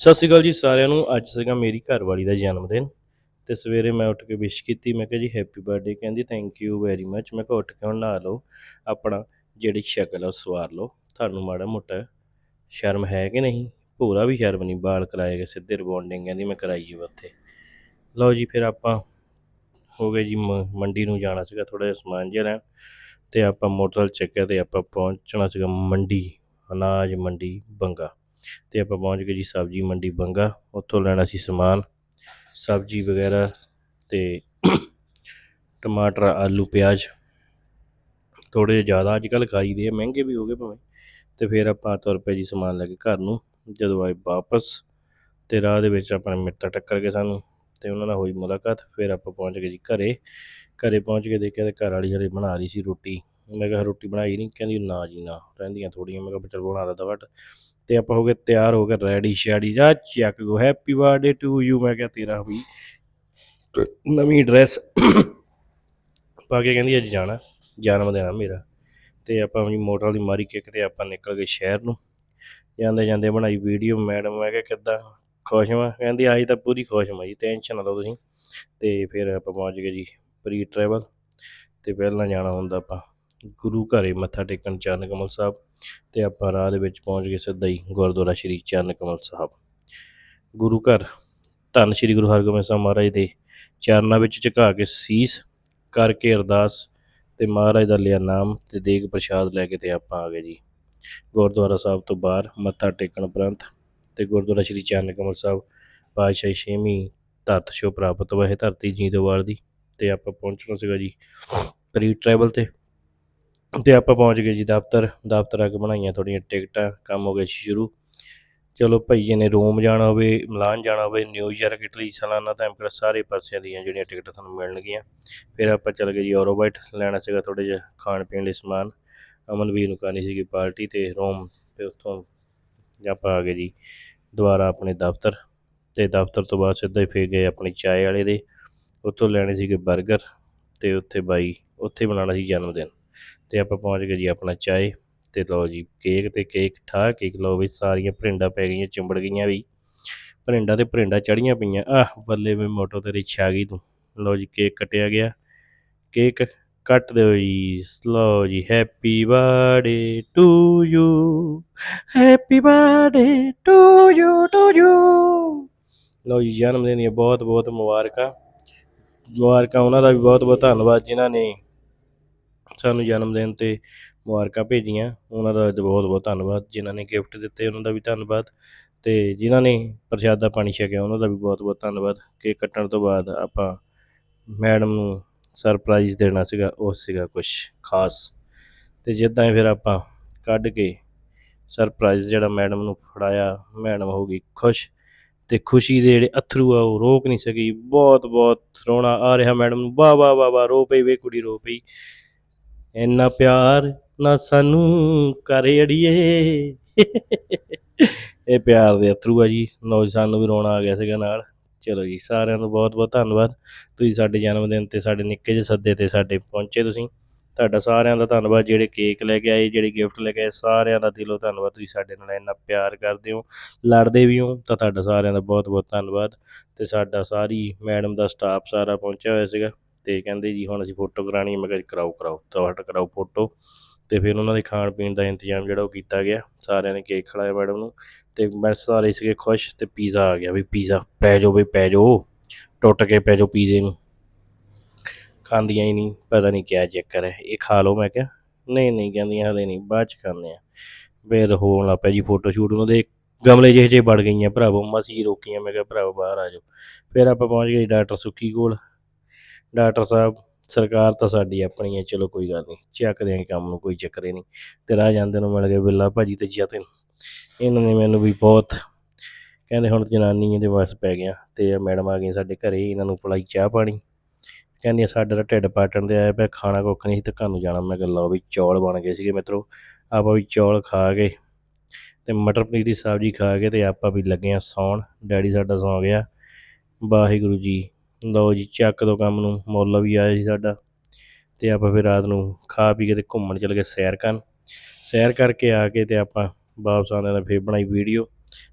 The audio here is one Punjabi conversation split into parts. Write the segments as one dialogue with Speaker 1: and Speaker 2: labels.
Speaker 1: ਸਤਿ ਸ਼੍ਰੀ ਅਕਾਲ ਜੀ ਸਾਰਿਆਂ ਨੂੰ। ਅੱਜ ਸੀਗਾ ਮੇਰੀ ਘਰਵਾਲੀ ਦਾ ਜਨਮ ਦਿਨ ਤੇ ਸਵੇਰੇ ਮੈਂ ਉੱਠ ਕੇ ਵਿਸ਼ ਕੀਤੀ। ਮੈਂ ਕਿਹਾ ਜੀ ਹੈਪੀ ਬਰਥਡੇ ਕਹਿੰਦੀ ਥੈਂਕ ਯੂ ਵੈਰੀ ਮੱਚ ਮੈਂ ਕਿਹਾ ਉੱਠ ਕੇ ਹੁਣ ਨਹਾ ਲਓ, ਆਪਣਾ ਜਿਹੜੀ ਸ਼ਕਲ ਆ ਉਹ ਸਵਾਰ ਲਓ। ਤੁਹਾਨੂੰ ਮਾੜਾ ਮੋਟਾ ਸ਼ਰਮ ਹੈ ਕਿ ਨਹੀਂ? ਭੂਰਾ ਵੀ ਸ਼ਰਮ ਨਹੀਂ ਬਾਲ ਕਰਾਏ ਗਏ ਸਿੱਧੇ ਰਿਬੌਂਡਿੰਗ ਕਹਿੰਦੀ, ਮੈਂ ਕਰਾਈ ਓ ਉੱਥੇ। ਲਓ ਜੀ, ਫਿਰ ਆਪਾਂ ਹੋ ਗਏ ਜੀ ਮੰਡੀ ਨੂੰ ਜਾਣਾ ਸੀਗਾ ਥੋੜਾ ਜਿਹਾ ਸਮਾਨ ਜਿਹਾ ਲੈਣ ਤੇ ਆਪਾਂ ਮੋਟਰਸਾਈਕਲ ਚੱਕਿਆ ਤੇ ਆਪਾਂ ਪਹੁੰਚਣਾ ਸੀਗਾ ਮੰਡੀ, ਅਨਾਜ ਮੰਡੀ, ਬੰਗਾ। ਤੇ ਆਪਾਂ ਪਹੁੰਚ ਗਏ ਜੀ ਸਬਜ਼ੀ ਮੰਡੀ ਬੰਗਾ, ਉੱਥੋਂ ਲੈਣਾ ਸੀ ਸਮਾਨ, ਸਬਜ਼ੀ ਵਗੈਰਾ ਤੇ ਟਮਾਟਰ, ਆਲੂ, ਪਿਆਜ਼। ਥੋੜੇ ਜ਼ਿਆਦਾ ਅੱਜ ਕੱਲ੍ਹ ਖਾਈਦੇ ਆ, ਮਹਿੰਗੇ ਵੀ ਹੋ ਗਏ ਭਾਵੇਂ। ਤੇ ਫਿਰ ਆਪਾਂ ਤੁਰ ਪਏ ਜੀ ਸਮਾਨ ਲੈ ਕੇ ਘਰ ਨੂੰ, ਜਦੋਂ ਆਏ ਵਾਪਸ ਤੇ ਰਾਹ ਦੇ ਵਿੱਚ ਆਪਣੇ ਮਿੱਤਰ ਟੱਕਰ ਗਏ ਸਾਨੂੰ ਤੇ ਉਹਨਾਂ ਨਾਲ ਹੋਈ ਮੁਲਾਕਾਤ, ਫਿਰ ਆਪਾਂ ਪਹੁੰਚ ਗਏ ਜੀ ਘਰੇ। ਘਰੇ ਪਹੁੰਚ ਕੇ ਦੇਖਿਆ ਤੇ ਘਰ ਵਾਲੀ ਹਲੇ ਬਣਾ ਰਹੀ ਸੀ ਰੋਟੀ। ਮੈਂ ਕਿਹਾ ਰੋਟੀ ਬਣਾਈ ਨਹੀਂ ਕਹਿੰਦੀ ਨਾ ਜੀ ਨਾ ਰਹਿੰਦੀਆਂ ਥੋੜੀਆਂ ਮੈਂ ਕਿਹਾ ਚਲ ਬਣਾ ਲਾ ਦਵਟ ਤੇ ਆਪਾਂ ਹੋ ਗਏ ਤਿਆਰ ਹੋ ਗਏ ਰੈਡੀ ਸ਼ੈਡੀ ਜਾ ਚੱਕ go happy birthday to you ਮੈਂ ਕਿਹਾ ਤੇਰਾ ਵੀ। ਨਵੀਂ ਡਰੈਸ ਪਾ ਕੇ ਕਹਿੰਦੀ ਅੱਜ ਜਾਣਾ ਜਨਮ ਦਿਨ ਆ ਮੇਰਾ। ਤੇ ਆਪਾਂ ਜੀ ਮੋਟਰ ਦੀ ਮਾਰੀ ਕਿੱਕ ਤੇ ਆਪਾਂ ਨਿਕਲ ਗਏ ਸ਼ਹਿਰ ਨੂੰ। ਜਾਂਦੇ ਜਾਂਦੇ ਬਣਾਈ ਵੀਡੀਓ ਮੈਡਮ ਮੈਂ ਕਿਹਾ ਕਿੱਦਾਂ ਖੁਸ਼ ਹਾਂ ਕਹਿੰਦੀ ਆਹੀ ਤਾਂ ਪੂਰੀ ਖੁਸ਼ ਹਾਂ ਜੀ ਟੈਨਸ਼ਨ ਨਾ ਲਓ ਤੁਸੀਂ। ਤੇ ਫਿਰ ਆਪਾਂ ਪਹੁੰਚ ਗਏ ਜੀ ਪ੍ਰੀ ਟਰੈਵਲ ਤੇ ਪਹਿਲਾਂ ਜਾਣਾ ਹੁੰਦਾ ਆਪਾਂ। ਗੁਰੂ ਘਰੇ ਮੱਥਾ ਟੇਕਣ ਚਰਨ ਕਮਲ ਸਾਹਿਬ ਤੇ ਆਪਾਂ ਰਾਹ ਦੇ ਵਿੱਚ ਪਹੁੰਚ ਗਏ ਸਿੱਧਾ ਹੀ ਗੁਰਦੁਆਰਾ ਸ਼੍ਰੀ ਚਰਨ ਕਮਲ ਸਾਹਿਬ। ਗੁਰੂ ਘਰ, ਧੰਨ ਸ਼੍ਰੀ ਗੁਰੂ ਹਰਗੋਬਿੰਦ ਸਾਹਿਬ ਮਹਾਰਾਜ ਦੇ ਚਰਨਾਂ ਵਿੱਚ ਝੁਕਾ ਕੇ ਸੀਸ ਕਰਕੇ ਅਰਦਾਸ ਤੇ ਮਹਾਰਾਜ ਦਾ ਲਿਆ ਨਾਮ ਤੇ ਦੇਗ ਪ੍ਰਸ਼ਾਦ ਲੈ ਕੇ ਤੇ ਆਪਾਂ ਆ ਗਏ ਜੀ। ਗੁਰਦੁਆਰਾ ਸਾਹਿਬ ਤੋਂ ਬਾਹਰ ਮੱਥਾ ਟੇਕਣ ਉਪਰੰਤ ਤੇ ਗੁਰਦੁਆਰਾ ਸ਼੍ਰੀ ਚਰਨ ਕਮਲ ਸਾਹਿਬ ਪਾਤਸ਼ਾਹੀ ਛੇਵੀਂ ਧਰਤ ਛੋ ਪ੍ਰਾਪਤ ਹੋਇਆ ਹੈ ਧਰਤੀ ਜੀਂਦਵਾਲ ਦੀ ਤੇ ਆਪਾਂ ਪਹੁੰਚਣਾ ਸੀਗਾ ਜੀ ਪ੍ਰੀ ਟਰੈਵਲ ਤੇ। ਤੇ ਆਪਾਂ ਪਹੁੰਚ ਗਏ ਜੀ ਦਫ਼ਤਰ ਦਫ਼ਤਰ ਆ ਕੇ ਬਣਾਈਆਂ ਥੋੜੀਆਂ ਟਿਕਟਾਂ, ਕੰਮ ਹੋ ਗਿਆ ਸੀ ਸ਼ੁਰੂ। ਚਲੋ ਭਈਏ ਨੇ ਰੋਮ ਜਾਣਾ ਹੋਵੇ, ਮਿਲਾਨ ਜਾਣਾ ਹੋਵੇ ਨਿਊਯਾਰਕ ਇਟਲੀ ਸਾਲਾਨਾ ਟਾਈਮ ਸਾਰੇ ਪਾਸਿਆਂ ਦੀਆਂ ਜਿਹੜੀਆਂ ਟਿਕਟਾਂ ਤੁਹਾਨੂੰ ਮਿਲਣਗੀਆਂ। ਫਿਰ ਆਪਾਂ ਚੱਲ ਗਏ ਜੀ ਔਰੋਬਾਈਟ ਲੈਣਾ ਸੀਗਾ ਥੋੜੇ ਜਿਹਾ ਖਾਣ ਪੀਣ ਲਈ ਸਮਾਨ। ਅਮਨਵੀਰ ਨੂੰ ਕਰਨੀ ਸੀਗੀ ਪਾਰਟੀ ਤੇ ਰੋਮ ਤੇ ਉੱਥੋਂ ਆਪਾਂ ਆ ਗਏ ਜੀ ਦੁਬਾਰਾ ਆਪਣੇ ਦਫ਼ਤਰ। ਤੇ ਦਫ਼ਤਰ ਤੋਂ ਬਾਅਦ ਸਿੱਧਾ ਹੀ ਫੇਰ ਗਏ ਆਪਣੀ ਚਾਏ ਵਾਲੇ ਦੇ। ਉੱਥੋਂ ਲੈਣੇ ਸੀਗੇ 버ਗਰ ਤੇ ਉੱਥੇ ਬਾਈ, ਉੱਥੇ ਬਣਾਉਣਾ ਸੀ ਜਨਮ ਦਿਨ ਤੇ ਆਪਾਂ ਪਹੁੰਚ ਗਏ ਜੀ ਆਪਣਾ ਚਾਏ ਤੇ ਲਓ ਜੀ ਕੇਕ ਤੇ ਕੇਕ ਠਾ ਕੇਕ ਲਓ ਵੀ ਸਾਰੀਆਂ ਭਰਿੰਡਾਂ ਪੈ ਗਈਆਂ, ਚਿੰਬੜ ਗਈਆਂ ਵੀ। ਭਰਿੰਡਾਂ ਤੇ ਭਰਿੰਡਾਂ ਚੜੀਆਂ ਪਈਆਂ। ਆਹ, ਬੱਲੇ ਵੇ ਮੋਟੋ ਤੇਰੀ ਛਾ ਗਈ ਤੂੰ। ਲਓ ਜੀ ਕੇਕ ਕੱਟਿਆ ਗਿਆ। ਕੇਕ ਕੱਟ ਦਿਓ ਜੀ। ਲਓ ਜੀ, happy birthday to you. Happy birthday to you to you. ਲਓ ਜੀ, ਜਨਮ ਦਿਨ ਦੀਆਂ ਬਹੁਤ ਬਹੁਤ ਮੁਬਾਰਕਾਂ। ਮੁਬਾਰਕਾਂ, ਉਹਨਾਂ ਦਾ ਵੀ ਬਹੁਤ ਬਹੁਤ ਧੰਨਵਾਦ ਜਿਨ੍ਹਾਂ ਨੇ ਸਾਨੂੰ ਜਨਮ ਦਿਨ ਤੇ ਮੁਬਾਰਕਾਂ ਭੇਜੀਆਂ। ਉਹਨਾਂ ਦਾ ਬਹੁਤ ਬਹੁਤ ਧੰਨਵਾਦ। ਜਿਨ੍ਹਾਂ ਨੇ ਗਿਫਟ ਦਿੱਤੇ, ਉਹਨਾਂ ਦਾ ਵੀ ਧੰਨਵਾਦ। ਅਤੇ ਜਿਨ੍ਹਾਂ ਨੇ ਪ੍ਰਸ਼ਾਦਾ ਪਾਣੀ ਛਕਿਆ, ਉਹਨਾਂ ਦਾ ਵੀ ਬਹੁਤ ਬਹੁਤ ਧੰਨਵਾਦ ਕੇਕ ਕੱਟਣ ਤੋਂ ਬਾਅਦ ਆਪਾਂ ਮੈਡਮ ਨੂੰ ਸਰਪ੍ਰਾਈਜ਼ ਦੇਣਾ ਸੀਗਾ, ਉਹ ਸੀਗਾ ਕੁਝ ਖਾਸ। ਅਤੇ ਜਿੱਦਾਂ ਹੀ ਫਿਰ ਆਪਾਂ ਕੱਢ ਕੇ ਸਰਪ੍ਰਾਈਜ਼ ਜਿਹੜਾ ਮੈਡਮ ਨੂੰ ਫੜਾਇਆ, ਮੈਡਮ ਹੋ ਗਈ ਖੁਸ਼ ਤੇ ਖੁਸ਼ੀ ਦੇ ਜਿਹੜੇ ਅਥਰੂ ਆ, ਉਹ ਰੋਕ ਨਹੀਂ ਸਕੀ। ਬਹੁਤ ਬਹੁਤ ਰੋਣਾ ਆ ਰਿਹਾ ਮੈਡਮ ਨੂੰ। ਵਾਹ ਵਾਹ ਵਾਹ ਵਾਹ, ਰੋ ਪਈ ਵੇ ਕੁੜੀ, ਰੋ ਪਈ। ਇੰਨਾ ਪਿਆਰ ਨਾ ਸਾਨੂੰ ਕਰੇ ਅੜੀਏ। ਇਹ ਪਿਆਰ ਦੇ ਅਥਰੂ ਆ ਜੀ। ਲਓ ਜੀ, ਸਾਨੂੰ ਵੀ ਰੋਣਾ ਆ ਗਿਆ ਸੀਗਾ ਨਾਲ। ਚਲੋ ਜੀ, ਸਾਰਿਆਂ ਨੂੰ ਬਹੁਤ ਬਹੁਤ ਧੰਨਵਾਦ। ਤੁਸੀਂ ਸਾਡੇ ਜਨਮ ਦਿਨ ਤੇ, ਸਾਡੇ ਨਿੱਕੇ ਜਿਹੇ ਸੱਦੇ ਤੇ ਸਾਡੇ ਪਹੁੰਚੇ ਤੁਸੀਂ। ਤੁਹਾਡਾ ਸਾਰਿਆਂ ਦਾ ਧੰਨਵਾਦ। ਜਿਹੜੇ ਕੇਕ ਲੈ ਕੇ ਆਏ, ਜਿਹੜੇ ਗਿਫਟ ਲੈ ਕੇ ਆਏ, ਸਾਰਿਆਂ ਦਾ ਦਿਲੋਂ ਧੰਨਵਾਦ। ਤੁਸੀਂ ਸਾਡੇ ਨਾਲ ਇੰਨਾ ਪਿਆਰ ਕਰਦੇ ਹੋ। ਲੜਦੇ ਵੀ ਹੋ, ਤਾਂ ਤੁਹਾਡਾ ਸਾਰਿਆਂ ਦਾ ਬਹੁਤ ਬਹੁਤ ਧੰਨਵਾਦ। ਤੇ ਸਾਡਾ ਸਾਰੀ ਮੈਡਮ ਦਾ ਸਟਾਫ ਸਾਰਾ ਪਹੁੰਚਿਆ ਹੋਇਆ ਸੀਗਾ। ਤੇ ਕਹਿੰਦੇ ਜੀ ਹੁਣ ਅਸੀਂ ਫੋਟੋ ਕਰਾਣੀ ਹੈ। ਮੈਂ ਕਿਹਾ ਜੀ ਕਰਾਓ ਕਰਾਓ ਤੁਹਾਡਾ ਕਰਾਓ ਫੋਟੋ ਤੇ ਫਿਰ ਉਹਨਾਂ ਦੇ ਖਾਣ ਪੀਣ ਦਾ ਇੰਤਜ਼ਾਮ ਜਿਹੜਾ ਉਹ ਕੀਤਾ ਗਿਆ। ਸਾਰਿਆਂ ਨੇ ਕੇਕ ਖਿਲਾਇਆ ਮੈਡਮ ਨੂੰ। ਤੇ ਮੈਂ ਸਾਰੇ ਸੀਗੇ ਖੁਸ਼ ਤੇ ਪੀਜ਼ਾ ਆ ਗਿਆ ਵੀ ਪੀਜ਼ਾ ਪੈ ਜਾਓ ਵੀ ਪੈ ਜਾਓ। ਟੁੱਟ ਕੇ ਪੈ ਜਾਓ ਪੀਜ਼ੇ ਨੂੰ। ਖਾਂਦੀਆਂ ਹੀ ਨਹੀਂ, ਪਤਾ ਨਹੀਂ ਕਿਆ ਚੱਕਰ ਹੈ। ਇਹ ਖਾ ਲਓ, ਮੈਂ ਕਿਹਾ। ਨਹੀਂ ਨਹੀਂ, ਕਹਿੰਦੀਆਂ ਹਲੇ ਨਹੀਂ, ਬਾਅਦ ਚ ਖਾਂਦੇ ਆ ਫਿਰ ਹੋਣ ਲੱਗ ਪਿਆ ਜੀ ਫੋਟੋ ਸ਼ੂਟ ਉਹਨਾਂ ਦੇ ਗਮਲੇ ਜਿਹੇ ਜਿਹੇ ਵੜ ਗਈਆਂ ਭਰਾਵੋ। ਮਸੀ ਰੋਕੀਆਂ, ਮੈਂ ਕਿਹਾ ਭਰਾਵੋ ਬਾਹਰ ਆ ਜਾਓ। ਫਿਰ ਆਪਾਂ ਪਹੁੰਚ ਗਏ ਡਾਕਟਰ ਸੁੱਕੀ ਕੋਲ। ਡਾਕਟਰ ਸਾਹਿਬ, ਸਰਕਾਰ ਤਾਂ ਸਾਡੀ ਆਪਣੀ ਹੈ, ਚਲੋ ਕੋਈ ਗੱਲ ਨਹੀਂ। ਚੱਕ ਦਿਆਂਗੇ ਕੰਮ ਨੂੰ, ਕੋਈ ਚੱਕਰ ਹੀ ਨਹੀਂ। ਤੇ ਰਾਹ ਜਾਂਦੇ ਨੂੰ ਮਿਲ ਗਏ ਬਿੱਲਾ ਭਾਜੀ ਤੇ ਜਤਨ। ਇਹਨਾਂ ਨੇ ਮੈਨੂੰ ਵੀ ਬਹੁਤ ਕਹਿੰਦੇ ਹੁਣ ਜਨਾਨੀ ਇਹਦੇ ਵੱਸ ਪੈ ਗਿਆ ਤੇ ਮੈਡਮ ਆ ਗਈ ਸਾਡੇ ਘਰੇ, ਇਹਨਾਂ ਨੂੰ ਪਲਾਈ ਚਾਹ ਪਾਣੀ। ਕਹਿੰਦੀ ਸਾਡਾ ਤਾਂ ਢਿੱਡ ਪਾਟਣ ਦੇ ਆਇਆ ਪਿਆ, ਖਾਣਾ ਕੁੱਖ ਨਹੀਂ ਸੀ ਤੇ ਘਰ ਨੂੰ ਜਾਣਾ। ਮੈਂ ਗੱਲਾਂ ਲਓ ਵੀ ਚੌਲ ਬਣ ਗਏ ਸੀਗੇ ਮਿੱਤਰੋ, ਆਪਾਂ ਵੀ ਚੌਲ ਖਾ ਕੇ ਤੇ ਮਟਰ ਪਨੀਰ ਦੀ ਸਬਜ਼ੀ ਖਾ ਕੇ ਤੇ ਆਪਾਂ ਵੀ ਲੱਗੇ ਆ ਸੌਣ। ਡੈਡੀ ਸਾਡਾ ਸੌਂ ਗਿਆ। ਵਾਹਿਗੁਰੂ ਜੀ ਲਓ ਜੀ, ਚੱਕ ਦੋ ਕੰਮ ਨੂੰ, ਮੁੱਲ ਵੀ ਆਇਆ ਸੀ ਸਾਡਾ। ਤੇ ਆਪਾਂ ਫਿਰ ਰਾਤ ਨੂੰ ਖਾ ਪੀ ਕੇ ਤੇ ਘੁੰਮਣ ਚਲੇ ਗਏ ਸੈਰ ਕਰਨ। ਸੈਰ ਕਰਕੇ ਆ ਕੇ ਤੇ ਆਪਾਂ ਵਾਪਸ ਆਉਂਦੇ ਨੇ ਫਿਰ ਬਣਾਈ ਵੀਡੀਓ।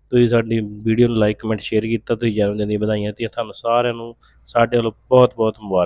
Speaker 1: ਤੁਸੀਂ ਸਾਡੀ ਵੀਡੀਓ ਨੂੰ ਲਾਈਕ ਕਮੈਂਟ ਸ਼ੇਅਰ ਕੀਤਾ, ਤੁਸੀਂ ਜਨਮ ਦਿਨ ਦੀਆਂ ਵਧਾਈਆਂ ਦਿੱਤੀਆਂ। ਤੁਹਾਨੂੰ ਸਾਰਿਆਂ ਨੂੰ, ਸਾਡੇ ਵੱਲੋਂ ਬਹੁਤ ਬਹੁਤ ਮੁਬਾਰਕ।